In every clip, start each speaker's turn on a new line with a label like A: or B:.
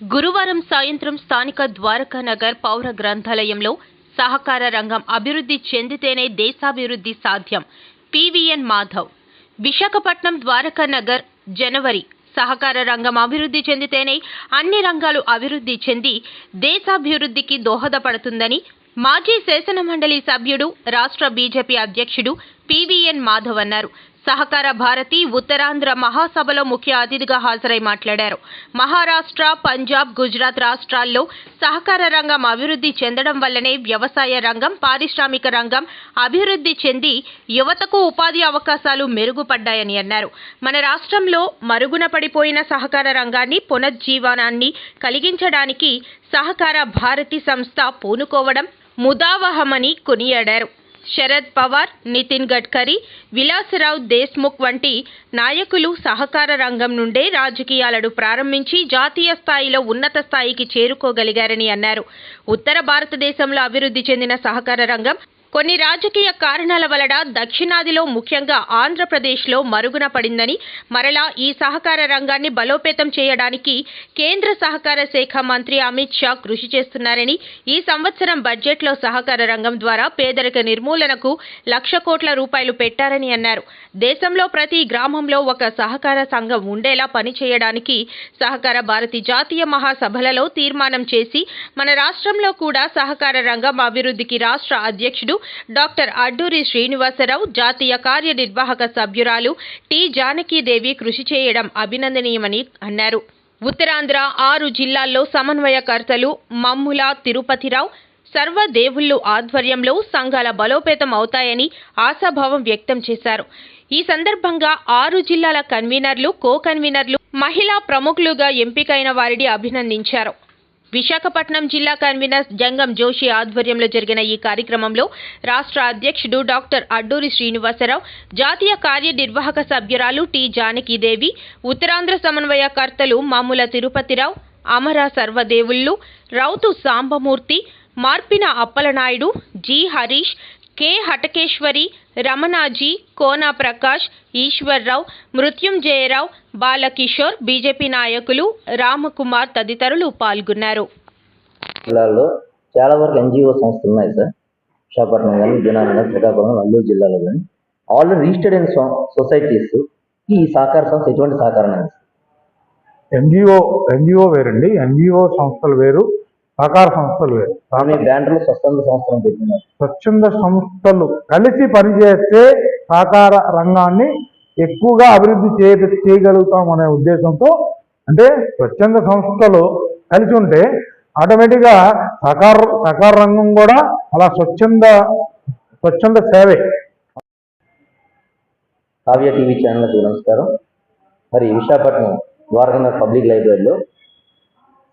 A: గురువారం సాయంత్రం స్థానిక ద్వారకా నగర్ పౌర గ్రంథాలయంలో సహకార రంగం అభివృద్ధి చెందితేనే దేశాభివృద్ధి సాధ్యం. పివిఎన్ మాధవ్. విశాఖపట్నం ద్వారకా నగర్ జనవరి. సహకార రంగం అభివృద్ధి చెందితేనే అన్ని రంగాలు అభివృద్ధి చెంది దేశాభివృద్ధికి దోహదపడుతుందని మాజీ శాసన మండలి సభ్యుడు రాష్ట్ర బీజేపీ అధ్యక్షుడు పివిఎన్ మాధవ్ అన్నారు. సహకార భారతి ఉత్తరాంధ్ర మహాసభలో ముఖ్య అతిథిగా హాజరై మాట్లాడారు. మహారాష్ట్ర పంజాబ్ గుజరాత్ రాష్ట్రాల్లో సహకార రంగం అభివృద్ధి చెందడం వల్లనే వ్యవసాయ రంగం పారిశ్రామిక రంగం అభివృద్ధి చెంది యువతకు ఉపాధి అవకాశాలు మెరుగుపడ్డాయని అన్నారు. మన రాష్ట్రంలో మరుగున పడిపోయిన సహకార రంగాన్ని పునర్జీవనాన్ని కలిగించడానికి సహకార భారతి సంస్థ పూనుకోవడం ముదావహమని కొనియాడారు. శరద్ పవార్ నితిన్ గడ్కరీ విలాసరావు దేశ్ముఖ్ వంటి నాయకులు సహకార రంగం నుండే రాజకీయాలను ప్రారంభించి జాతీయ స్థాయిలో ఉన్నత స్థాయికి చేరుకోగలిగారని అన్నారు. ఉత్తర భారతదేశంలో అభివృద్ధి చెందిన సహకార రంగం కొన్ని రాజకీయ కారణాల వలన దక్షిణాదిలో ముఖ్యంగా ఆంధ్రప్రదేశ్లో మరుగున పడిందని మరలా ఈ సహకార రంగాన్ని బలోపేతం చేయడానికి కేంద్ర సహకార శాఖ మంత్రి అమిత్ షా కృషి చేస్తున్నారని ఈ సంవత్సరం బడ్జెట్లో సహకార రంగం ద్వారా పేదరిక నిర్మూలనకు లక్ష కోట్ల రూపాయలు పెట్టారని అన్నారు. దేశంలో ప్రతి గ్రామంలో ఒక సహకార సంఘం ఉండేలా పనిచేయడానికి సహకార భారతి జాతీయ మహాసభలలో తీర్మానం చేసి మన రాష్ట్రంలో కూడా సహకార రంగం అభివృద్ధికి రాష్ట్ర అధ్యక్షుడు డాక్టర్ అడ్డూరి శ్రీనివాసరావు జాతీయ కార్యనిర్వాహక సభ్యురాలు టి జానకీదేవి కృషి చేయడం అభినందనీయమని అన్నారు. ఉత్తరాంధ్ర ఆరు జిల్లాల్లో సమన్వయకర్తలు మమ్ముల తిరుపతిరావు సర్వదేవుళ్ళు ఆధ్వర్యంలో సంఘాల బలోపేతం అవుతాయని ఆశాభావం వ్యక్తం చేశారు. ఈ సందర్భంగా ఆరు జిల్లాల కన్వీనర్లు కో కన్వీనర్లు మహిళా ప్రముఖులుగా ఎంపికైన వారిని అభినందించారు. విశాఖపట్నం జిల్లా కన్వీనర్ జంగం జోషి ఆధ్వర్యంలో జరిగిన ఈ కార్యక్రమంలో రాష్ట్ర అధ్యక్షుడు డాక్టర్ అడ్డూరి శ్రీనివాసరావు జాతీయ కార్యనిర్వాహక సభ్యురాలు టి జానకీదేవి ఉత్తరాంధ్ర సమన్వయకర్తలు Mamula Tirupatirao Amara సర్వదేవుళ్ళు Routhu Sambamurthy Marpina Appalanaidu G Harish K. Hatakeswari Ramanaji Kona Prakash Eswararao Mrityunjayarao Balakishore BJP నాయకులు రామకుమార్ తదితరులు పాల్గొన్నారు.
B: జిల్లాల్లో చాలా వరకు ఎన్జిఓ సంస్థలు ఉన్నాయి సార్. విశాఖపట్నం కానీ విజయనగరం కానీ శ్రీకాకుళం అల్లూరు జిల్లాలో కానీ ఆల్రెడీ రిజిస్టర్డ్ అయిన సొసైటీస్ ఈ సహకార సంస్థ ఎటువంటి సహకారం
C: ఎన్జిఓ ఎన్జిఓ వేరండి. ఎన్జిఓ సంస్థలు వేరు. సహకార సంస్థలు
B: బ్యానర్లు స్వచ్ఛంద పెట్టినారు
C: స్వచ్ఛంద సంస్థలు కలిసి పనిచేస్తే సహకార రంగాన్ని ఎక్కువగా అభివృద్ధి చేయ చేయగలుగుతాం అనే ఉద్దేశంతో అంటే స్వచ్ఛంద సంస్థలు కలిసి ఉంటే ఆటోమేటిక్గా సహకార సహకార రంగం కూడా అలా స్వచ్ఛంద స్వచ్ఛంద సేవే.
B: కావ్య టీవీ ఛానల్కి నమస్కారం. మరి విశాఖపట్నం ద్వారకానగర్ పబ్లిక్ లైబ్రరీలో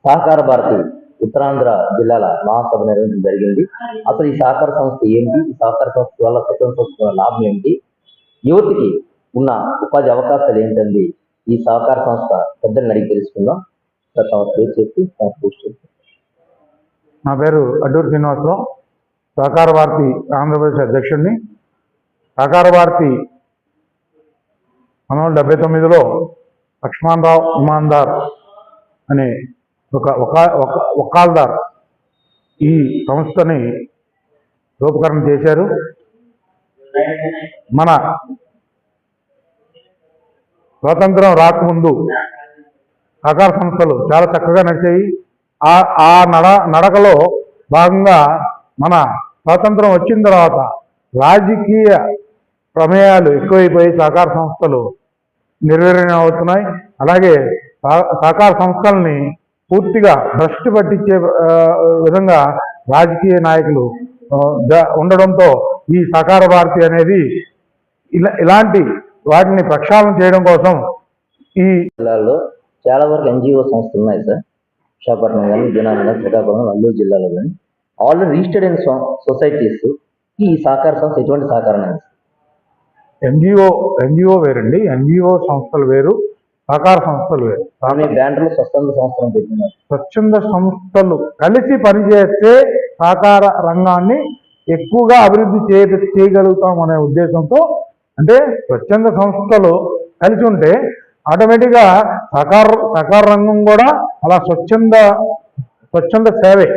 B: సహకార భారతి ఉత్తరాంధ్ర జిల్లాల మహాసభ నిర్వహించడం జరిగింది. అసలు ఈ సహకార సంస్థ ఏంటి? ఈ సహకార సంస్థ వల్ల స్వతంత్ర సంస్థ లాభం ఏంటి? యువతికి ఉన్న ఉపాధి అవకాశాలు ఏంటండి? ఈ సహకార సంస్థ పెద్దల్ని అడిగి తెలుసుకుందాం. సార్ పేరు చెప్పి
C: నా పేరు అడ్డూరు శ్రీనివాసరావు. సహకార భారతి ఆంధ్రప్రదేశ్ అధ్యక్షుడిని. సహకార భారతి పంతొమ్మిది వందల డెబ్బై తొమ్మిదిలో లక్ష్మణరావు ఇమాందార్ అనే ఒక ఒక ఒక ఈ సంస్థని రూపకరణ చేశారు. మన స్వాతంత్రం రాకముందు సహకార సంస్థలు చాలా చక్కగా నడిచాయి. ఆ ఆ నడ నడకలో భాగంగా మన స్వాతంత్రం వచ్చిన తర్వాత రాజకీయ ప్రమేయాలు ఎక్కువైపోయి సహకార సంస్థలు నిర్వీర్యం అవుతున్నాయి. అలాగే సహకార సంస్థల్ని పూర్తిగా భ్రష్టు పట్టించే విధంగా రాజకీయ నాయకులు ఉండడంతో ఈ సహకార భారతి అనేది ఇలా ఇలాంటి వాటిని ప్రక్షాళన చేయడం కోసం ఈ
B: జిల్లాల్లో చాలా వరకు ఎన్జిఓ సంస్థలు ఉన్నాయి సార్. విశాఖపట్నం కానీ విజయనగరం కానీ శ్రీకాకుళం అల్లూరు జిల్లాలో కానీ. ఆల్రెడీ రిజిస్టర్డ్ అయిన సొసైటీస్ ఈ సహకార సంస్థ ఎటువంటి సహకారం
C: ఎన్జిఓ ఎన్జిఓ వేరండి. ఎన్జిఓ సంస్థలు వేరు. సహకార సంస్థలు.
B: స్వచ్ఛంద పెట్టినారు
C: స్వచ్ఛంద సంస్థలు కలిసి పనిచేస్తే సహకార రంగాన్ని ఎక్కువగా అభివృద్ధి చేయ చేయగలుగుతాం అనే ఉద్దేశంతో అంటే స్వచ్ఛంద సంస్థలు కలిసి ఉంటే ఆటోమేటిక్గా సహకార సహకార రంగం కూడా అలా స్వచ్ఛంద స్వచ్ఛంద సేవే.